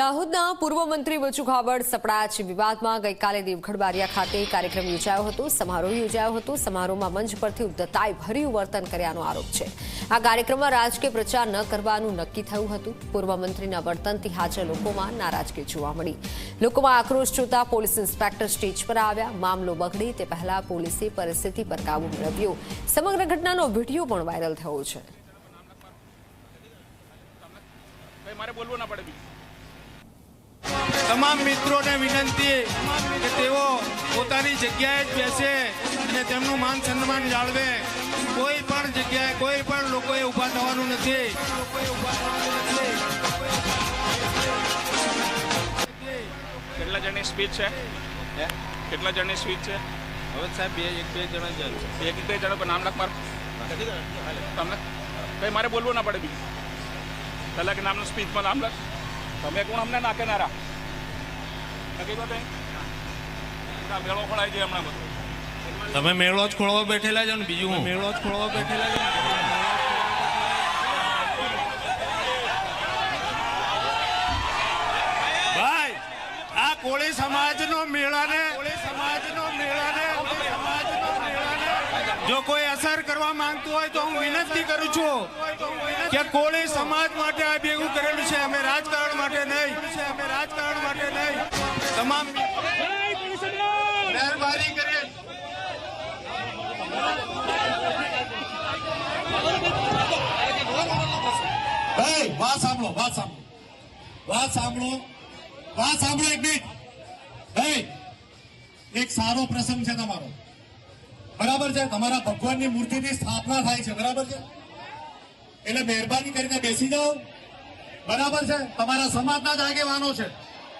દાહોદના પૂર્વ મંત્રી બચુ ખાબડ સપડાચ વિવાદમાં ગઈકાલે દેવગઢ બારિયા ખાતે કાર્યક્રમ યોજાયો હતો. સમારોહ યોજાયો હતો. સમારોહમાં મંચ પરથી ઉદ્ધતાએ ભર્યું વર્તન કર્યાનો આરોપ છે. આ કાર્યક્રમમાં રાજકીય પ્રચાર ન કરવાનું નક્કી થયું હતું. પૂર્વ મંત્રીના વર્તનથી હાજર લોકોમાં નારાજગી જોવા મળી. લોકોમાં આક્રોશ જોતા પોલીસ ઇન્સ્પેક્ટર સ્ટેજ પર આવ્યા. મામલો બગડે તે પહેલા પોલીસે પરિસ્થિતિ પર કાબુ મેળવ્યો. સમગ્ર ઘટનાનો વીડિયો પણ વાયરલ થયો છે. તમામ મિત્રોને વિનંતી કે તેઓ પોતાની જગ્યાએ જ બેસે અને તેમનું માન સન્માન જાળવે. કોઈ પણ જગ્યાએ કોઈ પણ લોકોએ ઊભા થવાનું નથી. કેટલા જણની સ્પીચ છે? કેટલા જણની સ્પીચ છે? હવે સાહેબ બે એક બે જણા જ એક બે જણા પર નામ લખ મારું. તમને કંઈ મારે બોલવું ના પડે બીજું. પહેલાં કે નામનું સ્પીચમાં નામ લખ. તમે કોણ અમને નાખે નારા નક્કી મેળો ખોલાઈ છે હમણાં બધો તમે મેળો જ ખોળવા બેઠેલા છો ને બીજું હું? મેળો જ ખોળવા બેઠેલા છો ભાઈ આ કોળી સમાજનો મેળાને કોળી સમાજનો મેળાને કોળી સમાજનો મેળાને જો કોઈ અસર કરવા માંગતું હોય તો હું વિનંતી કરું છું કે કોળી સમાજ માટે આ ભેગું કરેલું છે. અમે રાજકારણ માટે નહીં. અમે રાજકારણ માટે નહીં. તમામ મહેરબાની કરી ભાઈ, વાત સાંભળો વાત સાંભળો. વાત સાંભળો વાત સાંભળો એક મિનિટ. ભાઈ, એક સારો પ્રસંગ છે તમારો. બરાબર છે? તમારા ભગવાનની મૂર્તિની સ્થાપના થાય છે, બરાબર છે? એટલે મહેરબાની કરીને બેસી જાઓ. બરાબર છે? તમારા સમાજના જ આગેવાનો છે.